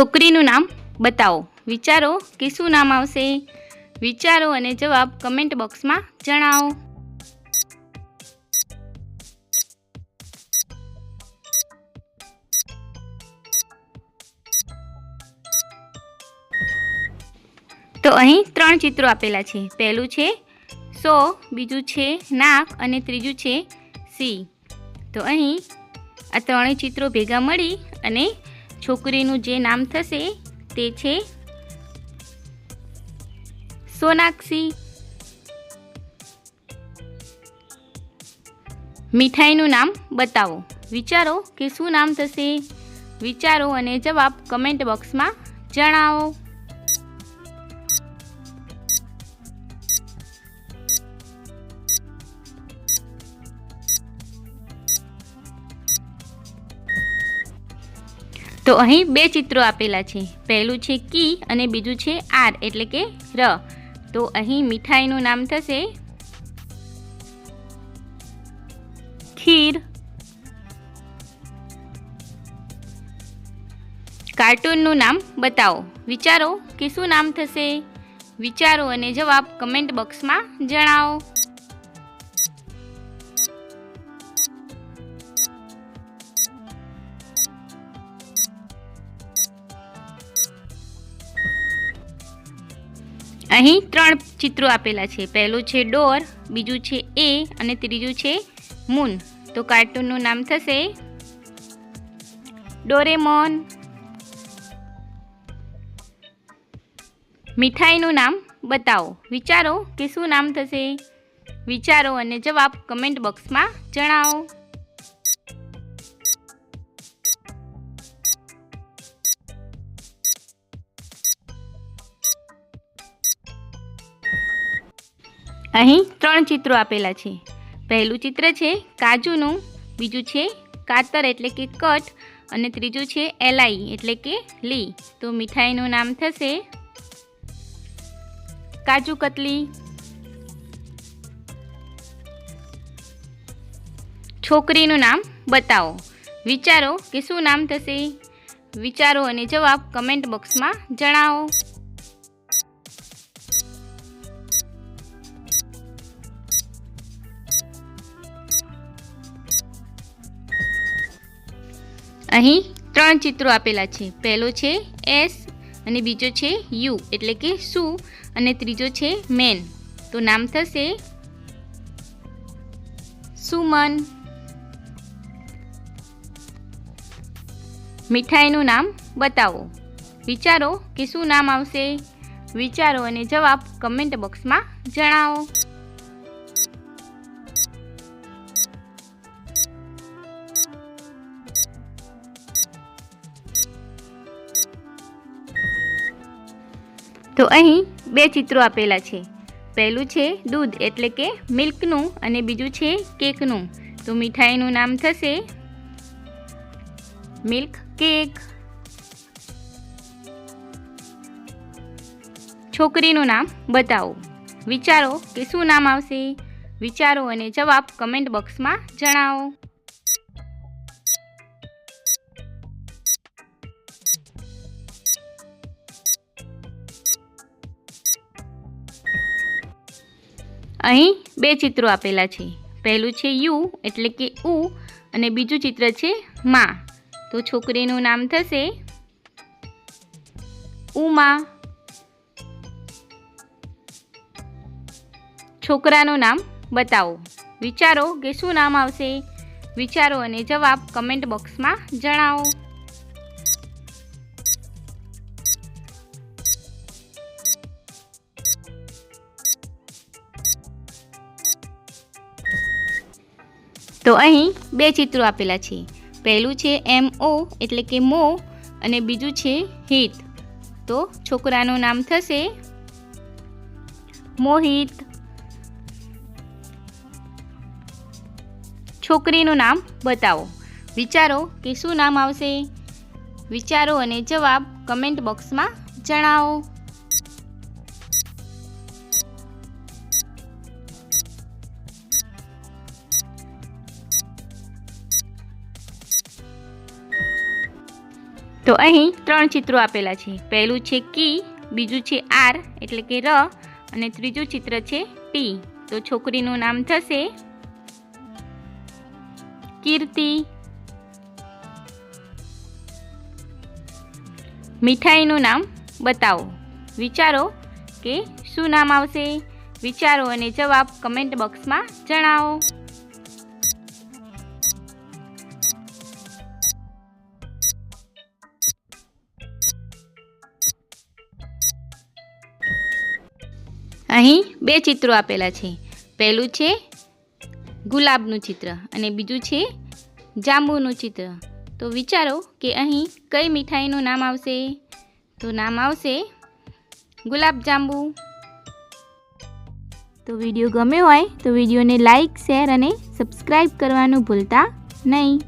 છોકરીનું નામ બતાવો. વિચારો કે શું નામ આવશે? વિચારો અને જવાબ કમેન્ટ બોક્સમાં જણાવો. તો અહીં ત્રણ ચિત્રો આપેલા છે. પહેલું છે, સો, બીજું છે, નાક અને ત્રીજું છે, સી. તો અહીં આ ત્રણેય ચિત્રો ભેગા મળી અને છોકરીનું જે નામ થશે તે છે સોનાક્ષી. મીઠાઈનું નામ બતાવો. વિચારો કે શું નામ થશે? વિચારો અને જવાબ કમેન્ટ બોક્સમાં જણાવો. તો અહીં બે ચિત્રો આપેલા છે. પહેલું છે કી અને બીજું છે આર, એટલે કે ર. તો અહીં મીઠાઈનું નામ થશે ખીર. કાર્ટૂનનું નામ બતાવો. વિચારો કે શું નામ થશે? વિચારો અને જવાબ કમેન્ટ બોક્સમાં જણાવો. અહીં ત્રણ ચિત્રો આપેલા છે. પહેલું છે ડોર, બીજું છે એ અને ત્રીજું છે મૂન. તો કાર્ટૂનનું નામ થશે ડોરેમોન. મીઠાઈનું નામ બતાવો. વિચારો કે શું નામ થશે? વિચારો અને જવાબ કમેન્ટ બોક્સમાં જણાવો. અહીં ત્રણ ચિત્રો આપેલા છે. પહેલું ચિત્ર છે કાજુનું, બીજું છે કાતર એટલે કે કટ, અને ત્રીજું છે એલાઈ એટલે કે લી. તો મીઠાઈનું નામ થશે કાજુ કતલી. છોકરીનું નામ બતાવો. વિચારો કે શું નામ થશે? વિચારો અને જવાબ કમેન્ટ બોક્સમાં જણાવો. અહીં ત્રણ ચિત્રો આપેલા છે. પહેલો છે એસ અને બીજો છે યુ એટલે કે શું અને ત્રીજો છે મેન. તો નામ થશે સુમન. મીઠાઈનું નામ બતાવો. વિચારો કે શું નામ આવશે? વિચારો અને જવાબ કમેન્ટ બોક્સમાં જણાવો. તો અહીં બે ચિત્રો આપેલા છે. પહેલું છે દૂધ એટલે કે મિલ્કનું અને બીજું છે કેકનું. તો મીઠાઈનું નામ થશે મિલ્ક કેક. છોકરીનું નામ બતાવો. વિચારો કે શું નામ આવશે? વિચારો અને જવાબ કમેન્ટ બોક્સમાં જણાવો. અહીં બે ચિત્રો આપેલા છે. પહેલું છે યુ, એટલે કે ઉ, અને બીજું ચિત્ર છે મા. તો છોકરીનું નામ થશે ઉમા. છોકરાનું નામ બતાવો. વિચારો કે શું નામ આવશે? વિચારો અને જવાબ કમેન્ટ બોક્સમાં જણાવો. તો અહીં બે ચિત્રો આપેલા છે. પહેલું છે એમ ઓ એટલે કે મો અને બીજું છે હિત. તો છોકરાનું નામ થશે મોહિત. છોકરીનું નામ બતાવો. વિચારો કે શું નામ આવશે? વિચારો અને જવાબ કમેન્ટ બોક્સમાં જણાવો. તો અહીં ત્રણ ચિત્રો આપેલા છે. પહેલું છે કી, બીજું છે આર, એટલે કે ર, અને ત્રીજું ચિત્ર છે ટી. તો છોકરીનું નામ થશે કીર્તિ. મીઠાઈનું નામ બતાવો. વિચારો કે શું નામ આવશે? વિચારો અને જવાબ કમેન્ટ બોક્સમાં જણાવો. અહીં બે ચિત્રો આપેલા છે. પહેલું છે ગુલાબનું ચિત્ર અને બીજું છે જાંબુનું ચિત્ર. તો વિચારો કે અહીં કઈ મીઠાઈનું નામ આવશે? તો નામ આવશે ગુલાબ જાંબુ. તો વીડિયો ગમ્યો હોય તો વિડીયોને લાઈક, શેર અને સબસ્ક્રાઈબ કરવાનું ભૂલતા નહીં.